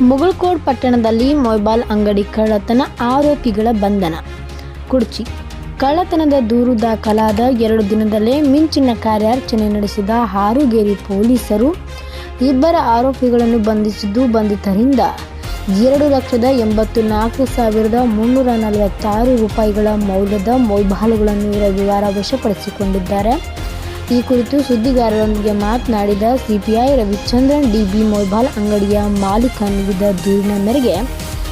ಮುಗಳಕೋಡ್ ಪಟ್ಟಣದಲ್ಲಿ ಮೊಬೈಲ್ ಅಂಗಡಿ ಕಳ್ಳತನ, ಆರೋಪಿಗಳ ಬಂಧನ. ಕುಡ್ಚಿ. ಕಳ್ಳತನದ ದೂರು ದಾಖಲಾದ ಎರಡು ದಿನದಲ್ಲೇ ಮಿಂಚಿನ ಕಾರ್ಯಾಚರಣೆ ನಡೆಸಿದ ಹಾರುಗೇರಿ ಪೊಲೀಸರು ಇಬ್ಬರ ಆರೋಪಿಗಳನ್ನು ಬಂಧಿಸಿದ್ದು ಬಂಧಿತರಿಂದ ಎರಡು ಲಕ್ಷದ ಎಂಬತ್ತು ನಾಲ್ಕು ಸಾವಿರದ ಮುನ್ನೂರ ನಲವತ್ತಾರು ರೂಪಾಯಿಗಳ ಮೌಲ್ಯದ ಮೊಬೈಲ್ಗಳನ್ನು ರವಿವಾರ ವಶಪಡಿಸಿಕೊಂಡಿದ್ದಾರೆ. ಈ ಕುರಿತು ಸುದ್ದಿಗಾರರೊಂದಿಗೆ ಮಾತನಾಡಿದ ಸಿಪಿಐ ರವಿಚಂದ್ರನ್, ಡಿಬಿ ಮೊಬೈಲ್ ಅಂಗಡಿಯ ಮಾಲೀಕ ನೀಡಿದ ದೂರಿನ ಮೇರೆಗೆ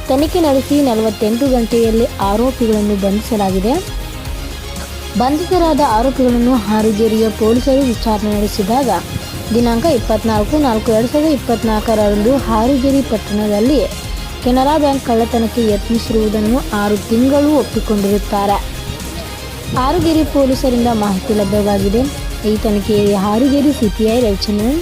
ತನಿಖೆ ನಡೆಸಿ ನಲವತ್ತೆಂಟು ಗಂಟೆಯಲ್ಲಿ ಆರೋಪಿಗಳನ್ನು ಬಂಧಿಸಲಾಗಿದೆ. ಬಂಧಿತರಾದ ಆರೋಪಿಗಳನ್ನು ಹಾರುಗೇರಿಯ ಪೊಲೀಸರು ವಿಚಾರಣೆ ನಡೆಸಿದಾಗ ದಿನಾಂಕ ಇಪ್ಪತ್ನಾಲ್ಕು ನಾಲ್ಕು ಎರಡು ಸಾವಿರದ ಇಪ್ಪತ್ನಾಲ್ಕರಂದು ಹಾರುಗೇರಿ ಪಟ್ಟಣದಲ್ಲಿ ಕೆನರಾ ಬ್ಯಾಂಕ್ ಕಳ್ಳತನಕ್ಕೆ ಯತ್ನಿಸಿರುವುದನ್ನು ಆರು ತಿಂಗಳು ಒಪ್ಪಿಕೊಂಡಿರುತ್ತಾರೆ. ಆರುಗೇರಿ ಪೊಲೀಸರಿಂದ ಮಾಹಿತಿ ಲಭ್ಯವಾಗಿದೆ. ಈ ತನಿಖೆಯಲ್ಲಿ Harugeri CPI Ravichandran,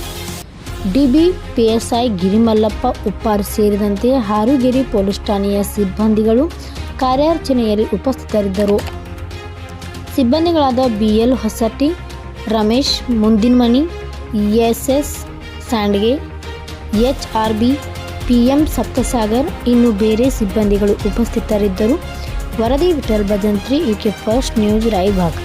DB PSI Girimallappa Uppar ಸೇರಿದಂತೆ ಹಾರುಗೇರಿ ಪೊಲೀಸ್ ಠಾಣೆಯ ಸಿಬ್ಬಂದಿಗಳು ಕಾರ್ಯಾಚರಣೆಯಲ್ಲಿ ಉಪಸ್ಥಿತರಿದ್ದರು. ಸಿಬ್ಬಂದಿಗಳಾದ BL Hosatti, Ramesh Mundinmani SS S ಸ್ಯಾಂಡ್ಗೆ H R B P M Saptasagar ಇನ್ನು ಬೇರೆ ಸಿಬ್ಬಂದಿಗಳು ಉಪಸ್ಥಿತರಿದ್ದರು. ವರದಿ Vithal Bhajantri, UK first news, Raybag.